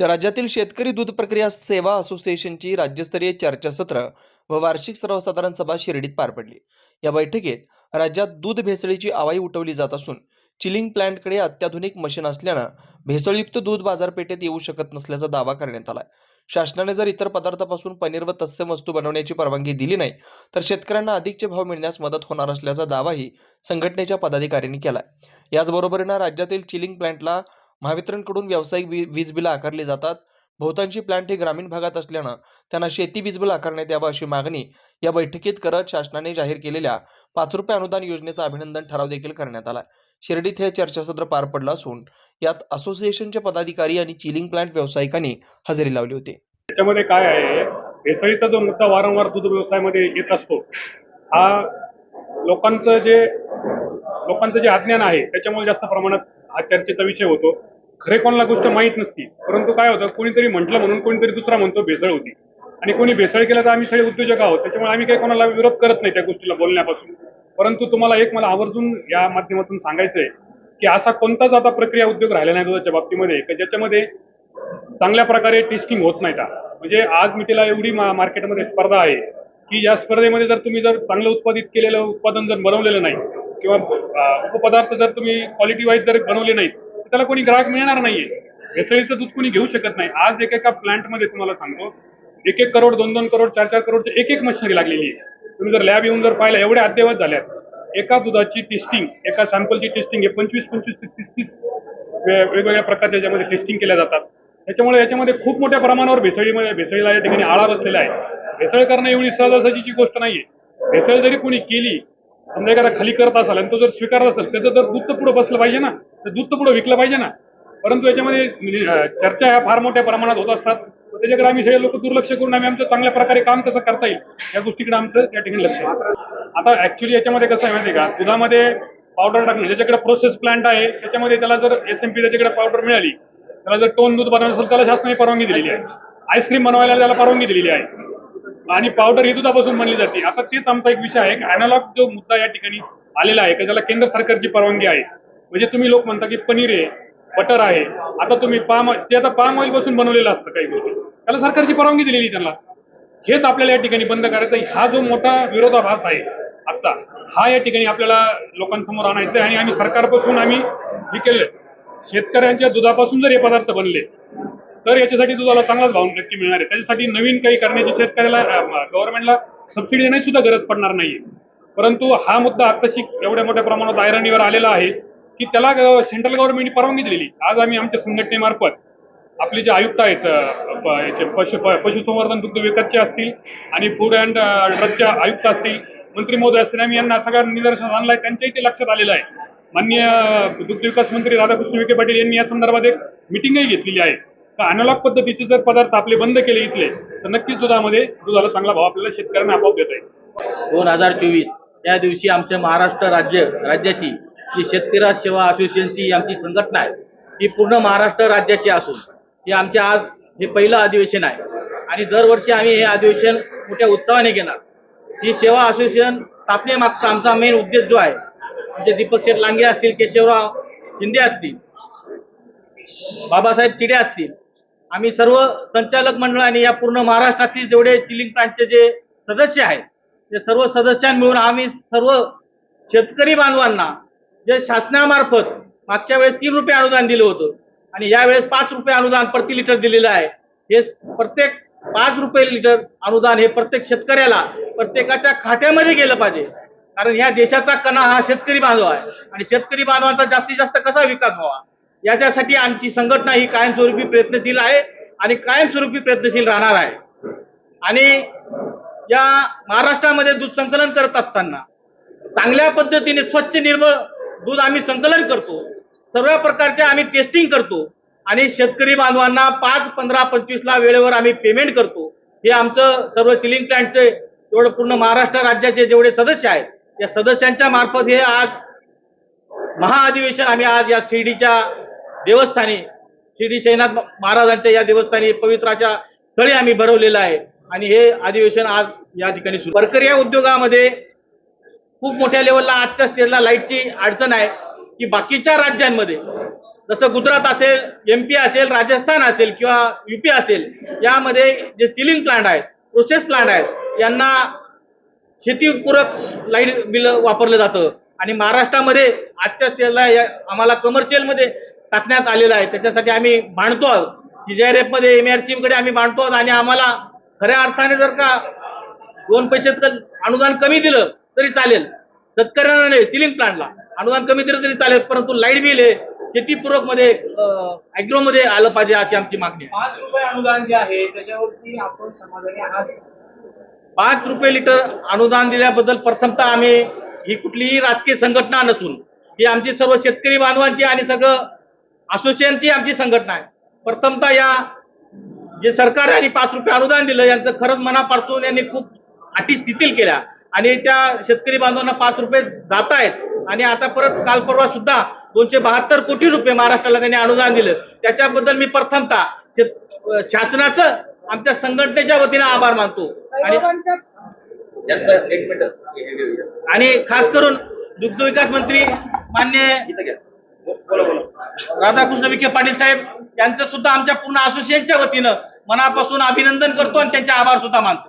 तर राज्यातील शेतकरी दूध प्रक्रिया सेवा असोसिएशनची राज्यस्तरीय चर्चासत्र व वार्षिक सर्वसाधारण सभा शिर्डीत पार पडली. या बैठकीत राज्यात दूध भेसळीची आवाई उठवली जात असून चिलिंग प्लांटकडे अत्याधुनिक मशीन असल्यानं भेसळयुक्त दूध बाजारपेठेत येऊ शकत नसल्याचा दावा करण्यात आला शासनाने जर इतर पदार्थापासून पनीर व तत्सम वस्तू बनवण्याची परवानगी दिली नाही तर शेतकऱ्यांना अधिकचे भाव मिळण्यास मदत होणार असल्याचा दावाही संघटनेच्या पदाधिकाऱ्यांनी केला याचबरोबरीनं राज्यातील चिलिंग प्लांटला महावितरणकडून व्यावसायिक वीज बिलं आकारली जातात. बहुतांशी प्लांट हे ग्रामीण भागात असल्यानं त्यांना शेती वीज बिल आकारण्यात यावं अशी मागणी या बैठकीत करत शासनाने जाहीर केलेल्या पाच रुपये अनुदान योजनेचा अभिनंदन ठराव देखील करण्यात आला. शिर्डीत हे चर्चासत्र पार पडलं असून यात असोसिएशनचे पदाधिकारी आणि चिलिंग प्लांट व्यावसायिकांनी हजेरी लावली होती. त्याच्यामध्ये काय आहे भेसळीचा जो मुद्दा वारंवार दूध व्यवसायामध्ये येत असतो हा लोकांचं जे लोकांचं जे अज्ञान आहे त्याच्यामुळे जास्त प्रमाणात हा चर्चेचा विषय होतो. खरे कोणाला गोष्ट माहीत नसती. परंतु काय होतं कोणीतरी म्हटलं म्हणून कोणीतरी दुसरा म्हणतो भेसळ होती. आणि कोणी भेसळ केलं तर आम्ही सगळे उद्योजक आहोत. त्याच्यामुळे आम्ही काही कोणाला विरोध करत नाही त्या गोष्टीला बोलण्यापासून. परंतु तुम्हाला एक मला आवर्जून या माध्यमातून सांगायचं आहे की असा कोणताच आता प्रक्रिया उद्योग राहिला नाही दुधाच्या बाबतीमध्ये की ज्याच्यामध्ये चांगल्या प्रकारे टेस्टिंग होत नाही का? म्हणजे आज मितीला एवढी मा मार्केटमध्ये स्पर्धा आहे की या स्पर्धेमध्ये जर तुम्ही जर चांगलं उत्पादित केलेलं उत्पादन जर बनवलेलं नाही किंवा उपपदार्थ जर तुम्ही क्वालिटी वाईज जर बनवले नाहीत त्याला कोणी ग्राहक मिळणार नाहीये. भेसळीचं दूध कोणी घेऊ शकत नाही. आज एकेका प्लांटमध्ये तुम्हाला सांगतो एक एक करोड दोन दोन करोड चार चार करोडची एक एक मशिनरी लागलेली आहे. तुम्ही जर लॅब येऊन जर पाहिलं एवढ्या अद्ययावत झाल्यात एका दुधाची टेस्टिंग एका सॅम्पलची टेस्टिंग हे पंचवीस पंचवीस ते तीस तीस वेगवेगळ्या प्रकारच्या याच्यामध्ये टेस्टिंग केल्या जातात. त्याच्यामुळे याच्यामध्ये खूप मोठ्या प्रमाणावर भेसळीमध्ये भेसळीला या ठिकाणी आळा बसलेला आहे. भेसळ करणं एवढी सहजासहजीची गोष्ट नाहीये. भेसळ जरी कोणी केली समजा एखादा खाली करत असाल आणि तो जर स्वीकारत असेल त्याचं जर दूध तर पुढं बसलं पाहिजे ना. तर दूध तर पुढं विकलं पाहिजे ना? परंतु याच्यामध्ये म्हणजे, चर्चा ह्या फार मोठ्या प्रमाणात होत असतात. त्याच्याकडे आम्ही सगळे लोक दुर्लक्ष करून आम्ही आमचं चांगल्या प्रकारे काम कसं करता येईल या गोष्टीकडे आमचं या ठिकाणी लक्ष आता ऍक्च्युली याच्यामध्ये कसं आहे माहिती का? दुधामध्ये पावडर टाकणं ज्याच्याकडे प्रोसेस प्लांट आहे त्याच्यामध्ये त्याला जर एस एम पी त्याच्याकडे पावडर मिळाली त्याला जर टोन दूध बनवायचं असेल त्याला शासनाने परवानगी दिलेली आहे. आईस्क्रीम बनवायला त्याला परवानगी दिलेली आहे. आणि पावडर ही दुधापासून बनली जाते. आता तेच आमचा एक विषय आहे. अॅनालॉग जो मुद्दा या ठिकाणी आलेला आहे का ज्याला केंद्र सरकारची परवानगी आहे. म्हणजे तुम्ही लोक म्हणता की पनीर आहे बटर आहे. आता तुम्ही पाम ते आता पाम ऑइलपासून बनवलेलं असतं काही गोष्टी. त्याला सरकारची परवानगी दिलेली त्यांना. हेच आपल्याला या ठिकाणी बंद करायचं हा जो मोठा विरोधाभास आहे आजचा हा या ठिकाणी आपल्याला लोकांसमोर आणायचा आहे आणि आम्ही सरकारपासून आम्ही हे केलं शेतकऱ्यांच्या दुधापासून जर हे पदार्थ बनले तर याच्यासाठी दुधाला चांगलाच भाव नक्की मिळणार आहे. त्याच्यासाठी नवीन काही करण्याची शेतकऱ्याला गव्हर्नमेंटला सबसिडी देण्याची सुद्धा गरज पडणार नाहीये. परंतु हा मुद्दा आत्ताशी एवढ्या मोठ्या प्रमाणात ऐरणीवर आलेला आहे. की त्याला सेंट्रल गव्हर्नमेंटने परवानगी दिलेली. आज आम्ही आमच्या संघटनेमार्फत आपले जे आयुक्त आहेत याचे पशु पशुसंवर्धन दुग्ध विकासचे असतील आणि फूड अँड ड्रगच्या आयुक्त असतील मंत्री महोदय सिनामी यांना सगळ्या निदर्शन आणलाय. त्यांच्याही ते लक्षात आलेलं आहे. माननीय दुग्ध विकास मंत्री राधाकृष्ण विखे पाटील यांनी या संदर्भात एक मिटिंगही घेतलेली आहे. तर अनलॉग पद्धतीचे जर पदार्थ आपले बंद केले इथले तर नक्कीच दुधामध्ये दुधाला चांगला भाव आपल्याला शेतकऱ्यांना आपोआप देता येईल. दोन हजार चोवीस या दिवशी आमच्या महाराष्ट्र राज्य राज्याची जी शेतकरी सेवा असोसिएशनची आमची संघटना आहे. ही पूर्ण महाराष्ट्र राज्याची असून हे आमचे आज हे पहिलं अधिवेशन आहे. आणि दरवर्षी आम्ही हे अधिवेशन मोठ्या उत्साहाने घेणार. ही सेवा असोसिएशन स्थापनेमागचा आमचा मेन उद्देश जो आहे म्हणजे दीपक शेठ लांगे असतील केशवराव शिंदे असतील बाबासाहेब चिडे असतील आम्ही सर्व संचालक मंडळ आणि या पूर्ण महाराष्ट्रातील जेवढे चिलिंग प्लांटचे जे सदस्य आहेत ते सर्व सदस्यांनी मिळून आम्ही सर्व शेतकरी बांधवांना जे शासनामार्फत मागच्या वेळेस तीन रुपये अनुदान दिलं होतं आणि यावेळेस पाच रुपये अनुदान प्रति लिटर दिलेलं आहे. हे प्रत्येक पाच रुपये लिटर अनुदान हे प्रत्येक शेतकऱ्याला प्रत्येकाच्या खात्यामध्ये गेलं पाहिजे. कारण या देशाचा कणा हा शेतकरी बांधव आहे आणि शेतकरी बांधवांचा जास्तीत जास्त कसा विकास व्हावा? याच्यासाठी आमची संघटना ही कायमस्वरूपी प्रयत्नशील आहे आणि कायमस्वरूपी प्रयत्नशील राहणार आहे. आणि या महाराष्ट्रामध्ये दूध संकलन करत असताना चांगल्या पद्धतीने स्वच्छ निर्मळ दूध आम्ही संकलन करतो. सर्व प्रकारचे आम्ही टेस्टिंग करतो. आणि शेतकरी बांधवांना पाच पंधरा पंचवीसला वेळेवर आम्ही पेमेंट करतो. हे आमचं सर्व चिलिंग प्लॅन्टचे जेवढं पूर्ण महाराष्ट्र राज्याचे जेवढे सदस्य आहेत या सदस्यांच्या मार्फत हे आज महाअधिवेशन आम्ही आज या शिर्डीच्या देवस्थानी शिर्डी शैनाथ महाराजांच्या या देवस्थानी पवित्राच्या स्थळी आम्ही भरवलेलं आहे. आणि हे अधिवेशन आज या ठिकाणी सुरू. प्रक्रिया उद्योगामध्ये खूप मोठ्या लेवलला आजच्या स्टेजला लाईटची अडचण आहे. की बाकीच्या राज्यांमध्ये जसं गुजरात असेल एमपी असेल राजस्थान असेल किंवा युपी असेल यामध्ये जे चिलिंग प्लांट आहेत प्रोसेस प्लांट आहेत यांना शेतीपूरक लाइट बिल वापरलं जातं. आणि महाराष्ट्रामध्ये आजच्या स्टेजला या- आम्हाला कमर्शियलमध्ये टाकण्यात आलेलं आहे. त्याच्यासाठी आम्ही मांडतो आहोत. जीआरएफमध्ये सी कडे आम्ही मांडतो आहोत. आणि आम्हाला खऱ्या अर्थाने जर का दोन पैसे अनुदान कमी दिलं तरी चालेल. शेतकऱ्यांना नाही चिलिंग प्लांटला अनुदान कमी दिलं तरी चालेल परंतु लाइट बिल हे शेतीपूरकमध्ये अॅग्रो मध्ये आलं पाहिजे अशी आमची मागणी आहे. पाच रुपये अनुदान जे आहे त्याच्यावरती आपण समाधानी आहात? पाच रुपये लिटर अनुदान दिल्याबद्दल प्रथमतः आम्ही ही कुठलीही राजकीय संघटना नसून ही आमची सर्व शेतकरी बांधवांची आणि सगळं असोसिएशनची आमची संघटना आहे. प्रथमतः या जे सरकार यांनी पाच रुपये अनुदान दिलं यांचं खरंच मनापासून यांनी खूप अटी स्थितील केल्या. आणि त्या शेतकरी बांधवांना पाच रुपये जात आहेत आणि आता परत काल परवा सुद्धा दोनशे बहात्तर कोटी रुपये महाराष्ट्राला त्यांनी अनुदान दिलं. त्याच्याबद्दल मी प्रथमतः शेत- शासनाचं आमच्या संघटनेच्या वतीने आभार मानतो. आणि आणि खास करून दुग्ध विकास मंत्री मान्य राधाकृष्ण विखे पाटील साहेब यांचं सुद्धा आमच्या पूर्ण असोसिएशनच्या वतीनं मनापासून अभिनंदन करतो आणि त्यांचे आभार सुद्धा मानतो.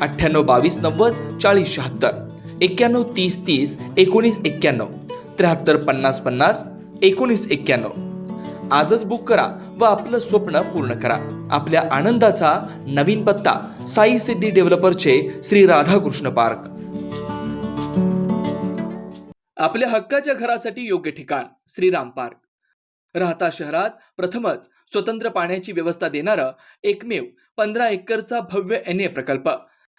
अठ्ठ्याण्णव बावीस नव्वद चाळीस शहात्तर. एक्क्याण्णव तीस तीस एकोणीस एक्क्याण्णव. त्र्याहत्तर पन्नास पन्नास एकोणीस एक्क्याण्णव. आजच बुक करा व आपलं स्वप्न पूर्ण करा. आपल्या आनंदाचा नवीन पत्ता साई सिद्धी डेव्हलपरचे श्री राधाकृष्ण पार्क. आपल्या हक्काच्या घरासाठी योग्य ठिकाण श्रीराम पार्क. राहता शहरात प्रथमच स्वतंत्र पाण्याची व्यवस्था देणारं एकमेव पंधरा एकरचा भव्य एन ए प्रकल्प.